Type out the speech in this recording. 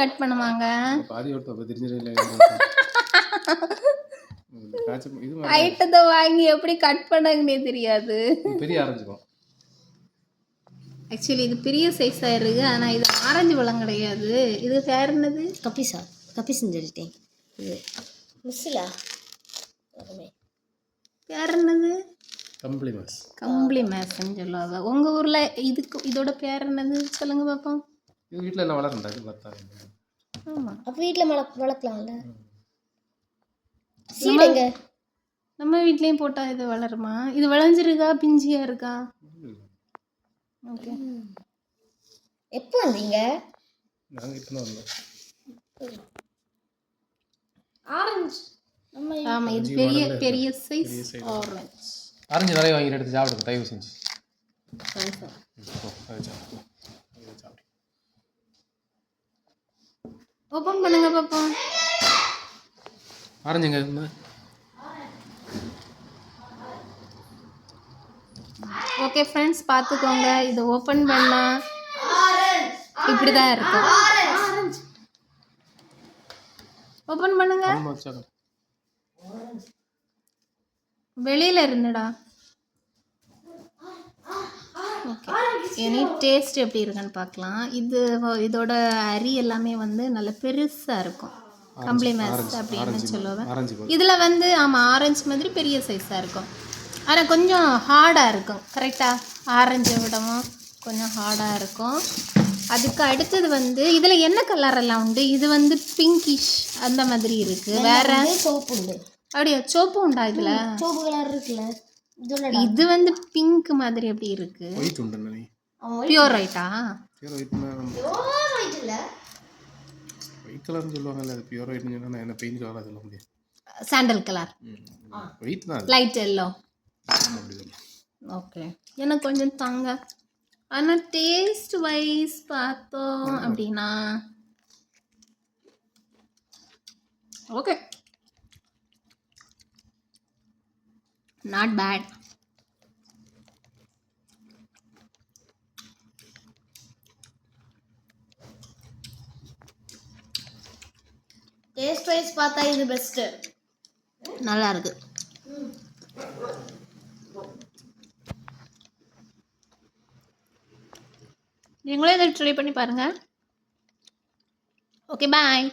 Cut பண்ணுவாங்க. பாதி ஒருத்தர் தெரிஞ்சிடல ஐட்டத்தை வாங்கி எப்படி கட் பண்ணாங்கன்னே தெரியாது. பெரிய ஆரஞ்சுக்கும் ஆக்சுவலி இது பெரிய சைஸாக இருக்கு. ஆனால் இது ஆரஞ்சு பழம் கிடையாது. இது பேர் என்னது? கப்பிஸா கப்பிஸ்ன்னு சொல்லிட்டேன் இது மிஸ்ஸிலா பேர் என்னது? கம்பளி மேசன்னு சொல்லுவாங்க. உங்கள் ஊரில் இதுக்கு இதோட பேர் என்னது? சொல்லுங்க பார்ப்போம் இது வீட்டில் என்ன வளரண்டா இது ஆமாம் அப்போ வீட்டில் வள வளர்க்கலாம்ல? சீடுங்க? நம்ம வீட்லேயும் போட்டால் இது வளருமா? இது விளைஞ்சிருக்கா பிஞ்சியா இருக்கா? ஓகே. எப்போ வந்தீங்க? நாங்கள் இப்போ வந்தோம். ஆரஞ்சு. நம்ம ஆமாம் இது பெரிய பெரிய சைஸ் ஆரஞ்சு. ஆரஞ்சு நிறைய வாங்கிட்டு எடுத்து சாப்பிடுங்க தயவு செஞ்சு ஓ, அதை சாப்பிடு. அதை சாப்பிடு. ஓப்பன் பண்ணுங்க பார்ப்போம் ஆரஞ்சுங்க. ஓகே ஃப்ரெண்ட்ஸ் பார்த்துக்கோங்க. இதை ஓப்பன் பண்ணா இப்படி தான் இருக்கும் ஓப்பன் பண்ணுங்க. வெளியில இருந்துடா. ஓகே எனி டேஸ்ட் எப்படி இருக்குன்னு பார்க்கலாம். இது இதோட அரி எல்லாமே வந்து நல்ல பெருசா இருக்கும். கம்ப்ளிமெண்ட்ஸ் அப்படின்னு சொல்லுவேன். இதில் வந்து ஆமாம் ஆரஞ்சு மாதிரி பெரிய சைஸாக இருக்கும். ஆனால் கொஞ்சம் ஹார்டாக இருக்கும். கரெக்டாக ஆரஞ்சை விடவும் கொஞ்சம் ஹார்டாக இருக்கும். அதுக்கு அடுத்தது வந்து இதில் என்ன கலர் எல்லாம் உண்டு? இது வந்து பிங்கிஷ் அந்த மாதிரி இருக்குது வேற? சோப்பு உண்டு. அப்படியா? சோப்பு உண்டா இதில்? சோப்பு கலர் இருக்குல்ல. இது வந்து பிங்க் மாதிரி அப்படி இருக்கு. உண்டு நீ பியூர் ஒயிட்டா பியூர் ஒயிட்னா இல்லை. ஒயிட் கலர்னு சொல்லுவாங்கல்ல அது பியூர் ஒயிட்னு சொன்னா நான் என்ன பெயிண்ட் கலராக சொல்ல முடியும்? சாண்டல் கலர் ஒயிட் தான் லைட் எல்லோ. ஓகே எனக்கு கொஞ்சம் தாங்க. ஆனால் டேஸ்ட் வைஸ் பார்த்தோம் அப்படின்னா okay not bad taste wise பார்த்தா இது பெஸ்ட்டு நல்லா இருக்கு. நீங்களே இதை ட்ரை பண்ணி பாருங்க. Okay bye